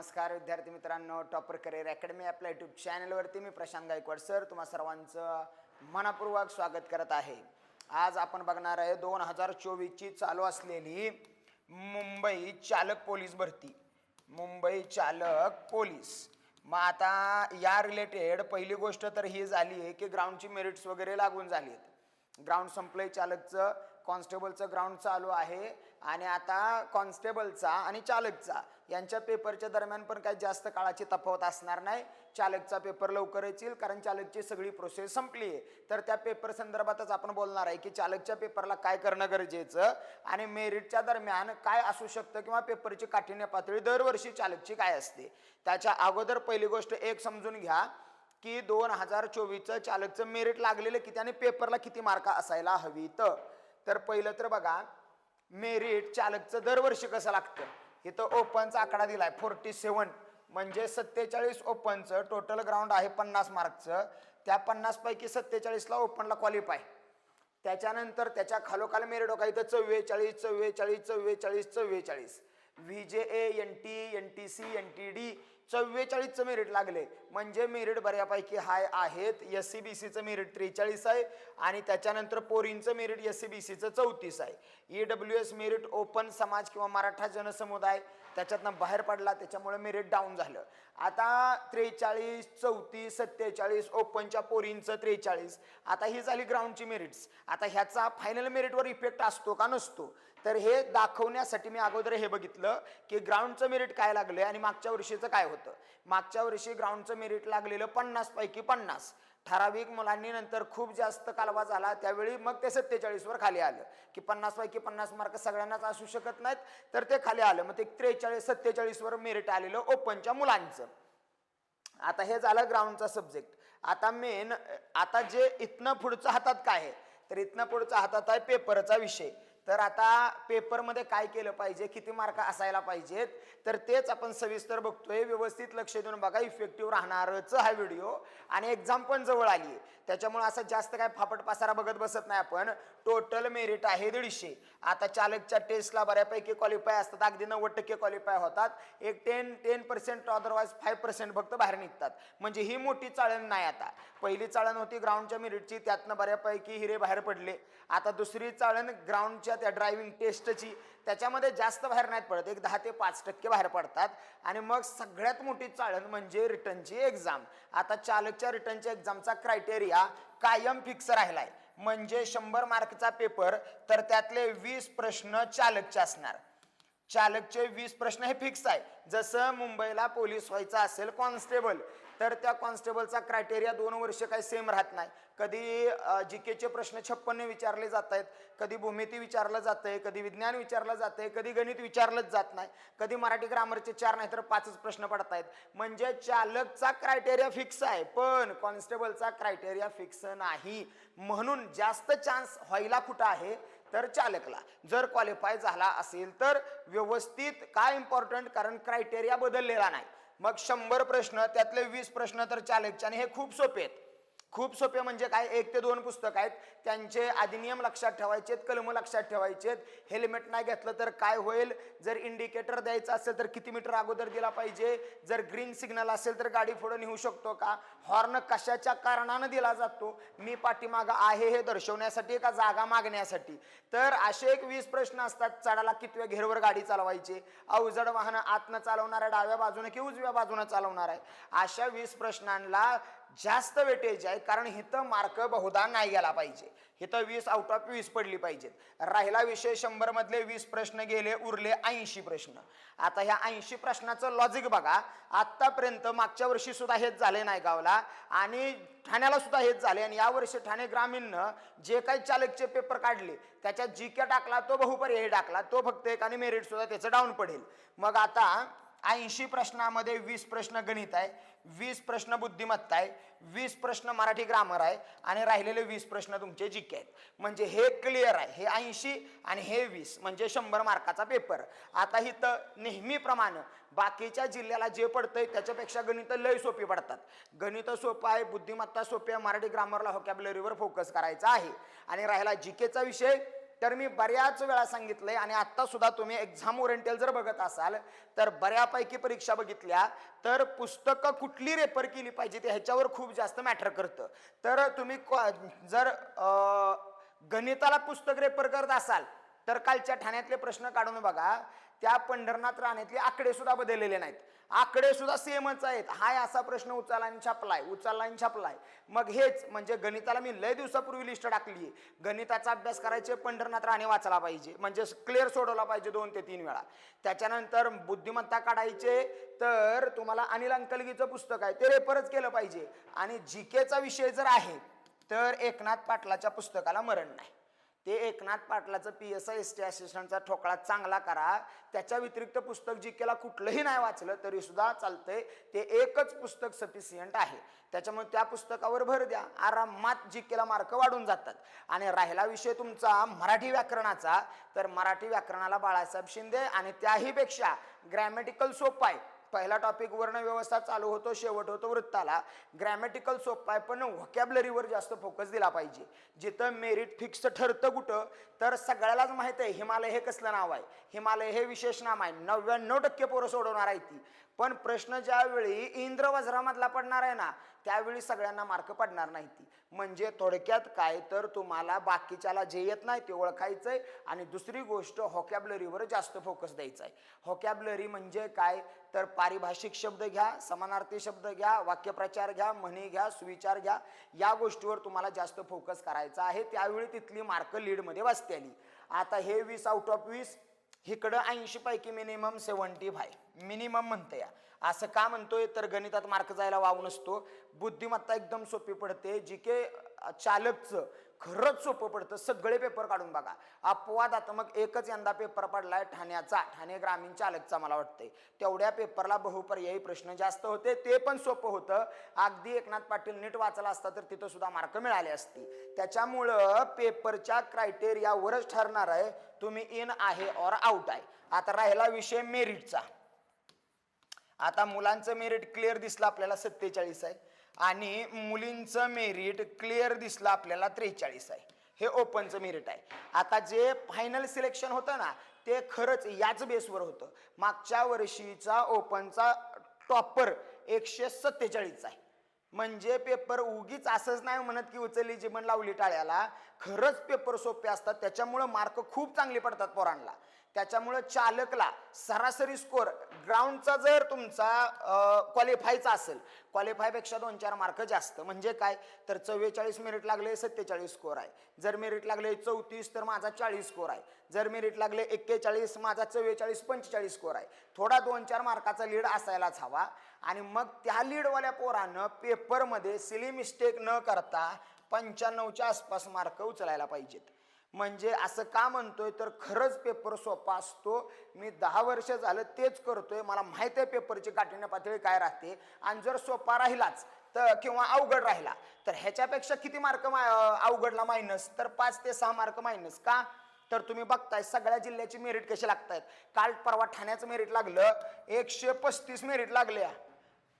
नमस्कार विद्यार्थी मित्रांनो टॉपर करिअर अकॅडमी आपल्या यूट्यूब चॅनलवरती मी प्रशांत गायकवाड सर तुम्हा सर्वांचं मनापूर्वक स्वागत करत आहे. आज आपण बघणार आहे दोन हजार चोवीसची चालू असलेली मुंबई चालक पोलीस भरती. मुंबई चालक पोलीस. मग आता या रिलेटेड पहिली गोष्ट तर ही झाली आहे की ग्राउंडची मेरिट्स वगैरे लागून झाली आहेत. ग्राउंड संपलंय चालकचं कॉन्स्टेबलचं ग्राउंड चालू आहे. आणि आता कॉन्स्टेबलचा आणि चालकचा यांच्या पेपरच्या दरम्यान पण काही जास्त काळाची तफावत असणार नाही. चालकचा पेपर लवकरच येईल कारण चालकची सगळी प्रोसेस संपली आहे. तर त्या पेपर संदर्भातच आपण बोलणार आहे की चालकच्या पेपरला काय करणं गरजेचं आणि मेरिटच्या दरम्यान काय असू शकतं किंवा पेपरची काठिण्य पातळी दरवर्षी चालकची काय असते. त्याच्या अगोदर पहिली गोष्ट एक समजून घ्या की दोन हजार चोवीसचं चालकचं मेरिट लागलेलं किती आणि पेपरला किती मार्क असायला हवीत. तर पहिलं तर बघा मेरिट चालकचं दरवर्षी कसं लागतं? इथं ओपनचा आकडा दिलाय फोर्टी सेवन म्हणजे सत्तेचाळीस ओपनचं टोटल ग्राउंड आहे पन्नास मार्कचं. त्या पन्नासपैकी सत्तेचाळीसला ओपनला क्वालिफाय त्याच्यानंतर त्याच्या खालोखाल मेरिट का इथं चव्वेचाळीस चव्वेचाळीस चव्वेचाळीस चव्वेचाळीस. V J A N T N T C N T D चव्वेचाळीसचं merit लागले. म्हणजे मेरिट बऱ्यापैकी हाय आहेत. एस सी बी सीचं मेरिट त्रेचाळीस आहे आणि त्याच्यानंतर पोरींचं मेरिट एस सी बी सीचं चौतीस आहे. E W S merit open समाज किंवा मराठा जनसमुदाय त्याच्यातनं बाहेर पडला त्याच्यामुळे मेरिट डाऊन झालं. आता त्रेचाळीस चौतीस सत्तेचाळीस ओपनच्या पोरींचं त्रेचाळीस. आता ही झाली ग्राउंडची मेरिट्स आता ह्याचा फायनल मेरिटवर इफेक्ट असतो का नसतो? तर हे दाखवण्यासाठी मी अगोदर हे बघितलं की ग्राउंडचं मेरिट काय लागलं आणि मागच्या वर्षीचं काय होतं? मागच्या वर्षी ग्राउंडचं मेरिट लागलेलं पन्नास पैकी पन्नास. ठराविक मुलांनी नंतर खूप जास्त कालवा झाला त्यावेळी मग ते सत्तेचाळीसवर खाली आलं. की पन्नास पैकी पन्नास मार्क सगळ्यांनाच असू शकत नाहीत तर ते खाली आलं. मग ते त्रेचाळीस सत्तेचाळीसवर मेरिट आलेलं ओपनच्या मुलांचं. आता हे झालं ग्राउंडचा सब्जेक्ट आता मेन आता जे इथनं पुढचं हातात काय आहे? तर इथनं पुढचा हातात आहे पेपरचा विषय. तर आता पेपरमध्ये काय केलं पाहिजे किती मार्क असायला पाहिजेत तर तेच आपण सविस्तर बघतोय. व्यवस्थित लक्ष देऊन बघा इफेक्टिव्ह राहणारच हा व्हिडिओ आणि एक्झाम पण जवळ आली आहे त्याच्यामुळे असं जास्त काय फापट पासारा बघत बसत नाही आपण. टोटल मेरिट आहे दीडशे. आता चालकच्या टेस्टला बऱ्यापैकी क्वालिफाय असतात. अगदी नव्वद टक्के क्वालिफाय होतात. एक ten ten percent otherwise five percent फक्त बाहेर निघतात. म्हणजे ही मोठी चाळण नाही आता. पहिली चाळण होती ग्राउंडच्या मेरिटची त्यातनं बऱ्यापैकी हिरे बाहेर पडले. आता दुसरी चाळण ग्राउंडच्या त्या ड्रायव्हिंग टेस्टची त्याच्यामध्ये जास्त बाहेर नाहीत पडत. एक दहा ते पाच टक्के बाहेर पडतात. आणि मग सगळ्यात मोठी चाळण म्हणजे रिटर्नची एक्झाम आता चालकच्या रिटर्नच्या एक्झामचा क्रायटेरिया कायम फिक्स राहिलाय. म्हणजे शंभर मार्कचा पेपर तर त्यातले वीस प्रश्न चालकचे असणार. चालकचे वीस प्रश्न हे फिक्स आहे. जसं मुंबईला पोलीस व्हायचं असेल कॉन्स्टेबल तर त्या कॉन्स्टेबलचा क्रायटेरिया दोन वर्ष काही सेम राहत नाही. कधी जी केचे प्रश्न छप्पन्न विचारले जात आहेत कधी भूमिती विचारलं जात आहे कधी विज्ञान विचारलं जात आहे कधी गणित विचारलंच जात नाही. कधी मराठी ग्रामरचे चार नाही तर पाचच प्रश्न पडत आहेत. म्हणजे चालकचा क्रायटेरिया फिक्स आहे पण कॉन्स्टेबलचा क्रायटेरिया फिक्स नाही. म्हणून जास्त चान्स व्हायला कुठं आहे? तर चालकला. जर क्वालिफाय झाला असेल तर व्यवस्थित काय इम्पॉर्टंट कारण क्रायटेरिया बदललेला नाही. मग शंभर प्रश्न त्यातले वीस प्रश्न तर चालकचे आणि हे खूप सोपे आहेत. खूप सोपे म्हणजे काय? एक ते दोन पुस्तक आहेत. त्यांचे अधिनियम लक्षात ठेवायचेत कलम लक्षात ठेवायचेत. हेल्मेट नाही घेतलं तर काय होईल? जर इंडिकेटर द्यायचं असेल तर किती मीटर अगोदर दिला पाहिजे? जर ग्रीन सिग्नल असेल तर गाडी पुढं नेऊ शकतो का? हॉर्न कशाच्या कारणानं दिला जातो? मी पाठीमागं आहे हे दर्शवण्यासाठी का जागा मागण्यासाठी? तर असे एक वीस प्रश्न असतात. चढाला कितव्या घेरवर गाडी चालवायची? अवजड वाहनं आतनं चालवणार आहे डाव्या बाजूने की उजव्या बाजूने चालवणार आहे? अशा वीस प्रश्नांना जास्त वेटेज आहे कारण हिथं मार्क बहुधा नाही गेला पाहिजे. इथं वीस आउट ऑफ वीस पडली पाहिजेत. राहिला विषय शंभर मधले वीस प्रश्न गेले उरले ऐंशी प्रश्न. आता ह्या ऐंशी प्रश्नाचं लॉजिक बघा. आतापर्यंत मागच्या वर्षी सुद्धा हेच झाले नाही गावला. आणि ठाण्याला सुद्धा हेच झाले. आणि यावर्षी ठाणे ग्रामीणनं जे काही चालकचे पेपर काढले त्याच्यात जी के टाकला तो बहुपर्यायी टाकला. तो फक्त एक आणि मेरिट सुद्धा त्याचं डाऊन पडेल. मग आता ऐंशी प्रश्नामध्ये वीस प्रश्न गणित आहे वीस प्रश्न बुद्धिमत्ता आहे वीस प्रश्न मराठी ग्रामर आहे आणि राहिलेले वीस प्रश्न तुमचे जी के आहेत. म्हणजे हे क्लिअर आहे हे ऐंशी आणि हे वीस म्हणजे शंभर मार्काचा पेपर आता इथं नेहमीप्रमाणे बाकीच्या जिल्ह्याला जे पडतंय त्याच्यापेक्षा गणितं लय सोपी पडतात. गणित सोपं आहे बुद्धिमत्ता सोपी आहे मराठी ग्रामरला हॉकॅबलरीवर फोकस करायचा आहे. आणि राहिला जी केचा विषय तर मी बऱ्याच वेळा सांगितलंय आणि आत्ता सुद्धा तुम्ही एक्झाम ओरिएंटल जर बघत असाल तर बऱ्यापैकी परीक्षा बघितल्या तर पुस्तकं कुठली रेफर केली पाहिजे ते ह्याच्यावर खूप जास्त मॅटर करतं. तर तुम्ही जर गणिताला पुस्तक रेफर करत असाल तर कालच्या ठाण्यातले प्रश्न काढून बघा. त्या पंढरनाथ राणेतले आकडे सुद्धा बदललेले नाहीत. आकडे सुद्धा सेमच आहेत. हाय असा प्रश्न उचलला आणि छापलाय उचलला आणि छापलाय. मग हेच म्हणजे गणिताला मी लय दिवसापूर्वी लिस्ट टाकली गणिताचा अभ्यास करायचे पंढरनाथ राणे वाचला पाहिजे. म्हणजे क्लिअर सोडवला पाहिजे दोन ते तीन वेळा. त्याच्यानंतर बुद्धिमत्ता काढायचे तर तुम्हाला अनिल अंकलगीचं पुस्तक आहे ते रेफरच केलं पाहिजे. आणि जी केचा विषय जर आहे तर एकनाथ पाटलाच्या पुस्तकाला मरण नाही. ते Eknath पाटलाचं P S I S T असिस्टंटचा ठोकळा चांगला करा. त्याच्या व्यतिरिक्त पुस्तक जी केला कुठलंही नाही वाचलं तरी सुद्धा चालतंय. ते एकच पुस्तक सफिशियंट आहे. त्याच्यामुळे त्या पुस्तकावर भर द्या. आरामात जी केला मार्क वाढून जातात. आणि राहिला विषय तुमचा मराठी व्याकरणाचा. तर मराठी व्याकरणाला बाळासाहेब शिंदे आणि त्याहीपेक्षा ग्रॅमॅटिकल सोपं आहे. पहिला टॉपिक वर्ण व्यवस्था चालू होतो शेवट होतो वृत्ताला. ग्रॅमॅटिकल सोपा आहे पण व्हॉकॅबलरीवर जास्त फोकस दिला पाहिजे. जिथं मेरिट फिक्स ठरतं कुठं तर सगळ्यालाच माहीत आहे हिमालय हे कसलं नाव आहे? हिमालय हे विशेष नाम आहे. नव्याण्णव टक्के पोरं सोडवणार आहे ती. पण प्रश्न ज्यावेळी इंद्र वज्रामधला पडणार आहे ना त्यावेळी सगळ्यांना मार्क पडणार नाही ती. म्हणजे थोडक्यात काय तर तुम्हाला बाकीच्याला जे येत नाही ते ओळखायचं आहे आणि दुसरी गोष्ट हॉकॅबलरीवर जास्त फोकस द्यायचा आहे हॉकॅबलरी म्हणजे काय? तर पारिभाषिक शब्द घ्या समानार्थी शब्द घ्या वाक्यप्रचार घ्या म्हणी घ्या सुविचार घ्या या गोष्टीवर तुम्हाला जास्त फोकस करायचा आहे. त्यावेळी तिथली मार्क लीडमध्ये वाचते आली आता हे वीस आउट ऑफ वीस इकडं ऐंशी पैकी मिनिमम सेवन्टी फाय मिनिमम म्हणतो या. असं का म्हणतोय? तर गणितात मार्क जायला वाव नसतो. बुद्धिमत्ता एकदम सोपी पडते. जी के चालकचं खरंच सोपं पडतं. सगळे पेपर काढून बघा. अपवादात्मक एकच यंदा पेपर पडलाय ठाण्याचा. ठाणे ग्रामीण चालकचा मला वाटतंय. तेवढ्या पेपरला बहुपर्यायी प्रश्न जास्त होते. ते पण सोपं होतं. अगदी एकनाथ पाटील नीट वाचला असता तर तिथं सुद्धा मार्क मिळाले असते. त्याच्यामुळं पेपरच्या क्रायटेरियावरच ठरणार आहे. तुम्ही इन आहे और आउट आहे. आता राहिला विषय मेरिटचा आता मुलांचं मेरिट क्लिअर दिसलं आपल्याला सत्तेचाळीस आहे. आणि मुलींचं मेरिट क्लिअर दिसलं आपल्याला त्रेचाळीस आहे. हे ओपनचं मेरिट आहे. आता जे फायनल सिलेक्शन होतं ना ते खरंच याच बेसवर होतं. मागच्या वर्षीचा ओपनचा टॉपर एकशे सत्तेचाळीस आहे. म्हणजे पेपर उगीच असंच नाही म्हणत की उचलली जीवन लावली टाळ्याला. खरंच पेपर सोपे असतात. त्याच्यामुळं मार्क खूप चांगले पडतात पोरांना. त्याच्यामुळं चालकला सरासरी स्कोर ग्राउंडचा जर तुमचा क्वालिफायचा असेल क्वालिफायपेक्षा दोन चार मार्क जास्त. म्हणजे काय? तर चव्वेचाळीस मेरिट लागले सत्तेचाळीस स्कोर आहे. जर मेरिट लागले चौतीस तर माझा चाळीस स्कोर आहे. जर मेरिट लागले एक्केचाळीस माझा चव्वेचाळीस पंचेचाळीस स्कोर आहे. थोडा दोन चार मार्काचा लीड असायलाच हवा. आणि मग त्या लीडवाल्या पोरानं पेपरमध्ये सिली मिस्टेक न करता पंच्याण्णवच्या आसपास मार्क उचलायला पाहिजेत. म्हणजे असं का म्हणतोय? तर खरंच पेपर सोपा असतो. मी दहा वर्ष झालं तेच करतोय. मला माहीत आहे पेपरची काठिण्य पातळी काय राहते. आणि जर सोपा राहिलाच तर किंवा अवघड राहिला तर ह्याच्यापेक्षा किती मार्क अवघडला मायनस तर पाच ते सहा मार्क मायनस का? तर तुम्ही बघताय सगळ्या जिल्ह्याची मेरिट कशी लागतायत? काल परवा ठाण्याचं मेरिट लागलं एकशे पस्तीस मेरिट लागले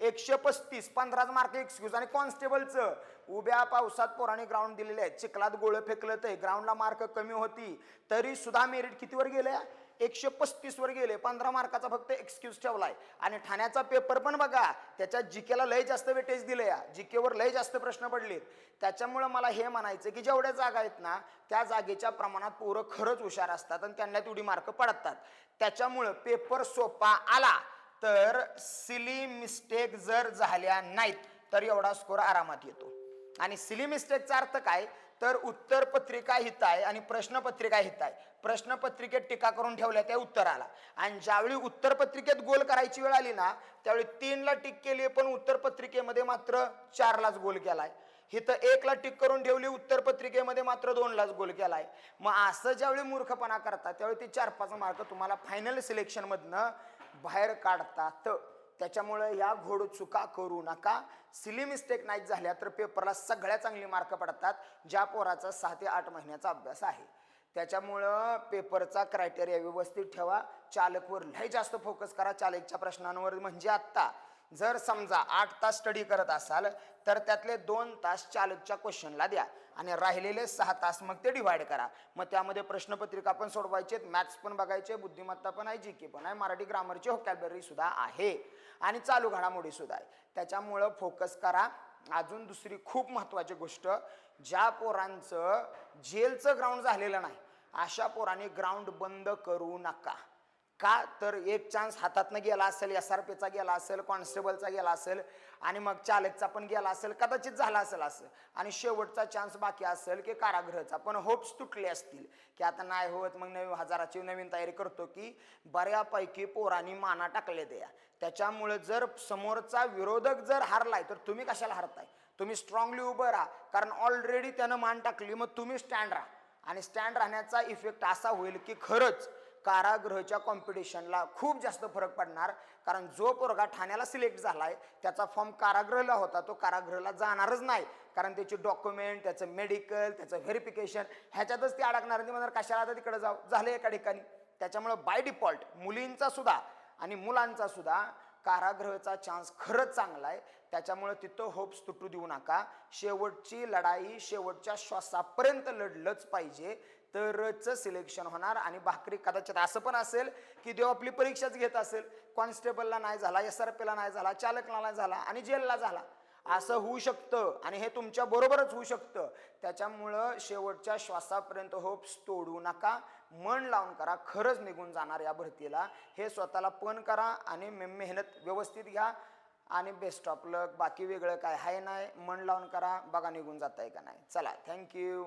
एकशे पस्तीस पंधराच मार्क एक्सक्यूज आणि कॉन्स्टेबलचं उभ्या पावसात पोराने ग्राउंड दिलेले आहेत चिखलात गोळं फेकलं ते ग्राउंडला मार्क कमी होती. तरी सुद्धा मेरिट कितीवर गेल्या? एकशे पस्तीसवर गेले. पंधरा मार्काचा फक्त एक्सक्यूज ठेवलाय. आणि ठाण्याचा पेपर पण बघा. त्याच्या जीकेला लय जास्त वेटेज दिलं या. जीकेवर लय जास्त प्रश्न पडलेत. त्याच्यामुळं मला हे म्हणायचं की जेवढ्या जागा आहेत ना त्या जागेच्या प्रमाणात पोरं खरंच हुशार असतात आणि त्यांना तेवढी मार्क पडतात. त्याच्यामुळं पेपर सोपा आला. तर सिली मिस्टेक जर झाल्या नाहीत तर एवढा स्कोर आरामात येतो. आणि सिली मिस्टेकचा अर्थ काय? तर उत्तर पत्रिका हित आहे आणि प्रश्नपत्रिका हित आहे प्रश्नपत्रिकेत टीका करून ठेवल्या त्या उत्तराला. आणि ज्यावेळी उत्तर पत्रिकेत गोल करायची वेळ आली ना त्यावेळी तीनला टिक केली पण उत्तर पत्रिकेमध्ये मात्र चारलाच गोल केलाय. हिथं एकला टिक करून ठेवली उत्तर पत्रिकेमध्ये मात्र दोनलाच गोल केलाय. मग असं ज्यावेळी मूर्खपणा करतात त्यावेळी ते चार पाच मार्क तुम्हाला फायनल सिलेक्शनमधनं बाहेर काढतात. त्याच्यामुळं या घोड चुका करू नका. सिली मिस्टेक नाही झाल्या तर पेपरला सगळ्या चांगली मार्क पडतात ज्या पोराचा सहा ते आठ महिन्याचा अभ्यास आहे. त्याच्यामुळं पेपरचा क्रायटेरिया व्यवस्थित ठेवा. चालकवर लय जास्त फोकस करा. चालकच्या प्रश्नांवर म्हणजे आत्ता. जर समजा आठ तास स्टडी करत असाल तर त्यातले दोन तास चालकच्या क्वेश्चनला द्या आणि राहिलेले सहा तास मग ते डिव्हाइड करा. मग त्यामध्ये प्रश्नपत्रिका पण सोडवायचे मॅथ्स पण बघायचे बुद्धिमत्ता पण आहे जी के पण आहे मराठी ग्रामरची व्होकॅबलरी सुद्धा आहे. आणि चालू घडामोडी सुद्धा आहे. त्याच्यामुळं फोकस करा. अजून दुसरी खूप महत्त्वाची गोष्ट ज्या पोरांचं जेलचं ग्राउंड झालेलं नाही अशा पोरांनी ग्राउंड बंद करू नका. का? तर एक चान्स हातातनं गेला असेल एस आर पीचा गेला असेल कॉन्स्टेबलचा गेला असेल आणि मग चालकचा पण गेला असेल कदाचित झाला असेल असं. आणि शेवटचा चान्स बाकी असेल की कारागृहाचा. पण होप्स तुटले असतील की आता नाही होत मग नवीन हजाराची नवीन तयारी करतो की बऱ्यापैकी पोरांनी माना टाकले द्या त्याच्यामुळे जर समोरचा विरोधक जर हारलाय तर तुम्ही कशाला हारताय? तुम्ही स्ट्रॉंगली उभं राहा. कारण ऑलरेडी त्यानं मान टाकली मग तुम्ही स्टँड राहा. आणि स्टँड राहण्याचा इफेक्ट असा होईल की खरंच कारागृहाच्या कॉम्पिटिशनला खूप जास्त फरक पडणार. कारण जो पोरगा ठाण्याला सिलेक्ट झाला आहे त्याचा फॉर्म कारागृहाला होता. तो कारागृहाला जाणारच नाही. कारण त्याची डॉक्युमेंट त्याचं मेडिकल त्याचं व्हेरिफिकेशन ह्याच्यातच ते अडकणार. आणि ते म्हणणार कशाला आता तिकडे जाऊ? झालं एका ठिकाणी. त्याच्यामुळं बाय डिफॉल्ट मुलींचा सुद्धा आणि मुलांचा सुद्धा कारागृहाचा चान्स खरंच चांगला आहे. त्याच्यामुळे तिथं होप्स तुटू देऊ नका. शेवटची लढाई शेवटच्या श्वासापर्यंत लढलंच पाहिजे. तरच सिलेक्शन होणार आणि भाकरी कदाचित असं पण असेल की देव आपली परीक्षाच घेत असेल. कॉन्स्टेबलला नाही झाला एस आर पीला नाही झाला चालकला नाही झाला आणि जेलला झाला. असं होऊ शकतं आणि हे तुमच्या बरोबरच होऊ शकतं. त्याच्यामुळं शेवटच्या श्वासापर्यंत होप्स तोडू नका. मन लावून करा खरंच निघून जाणार या भरतीला. हे स्वतःला पण करा आणि मेहनत व्यवस्थित घ्या. आणि बेस्ट ऑफ लक बाकी वेगळं काय आहे नाही मन लावून करा. बघा निघून जात आहे का नाही. चला थँक्यू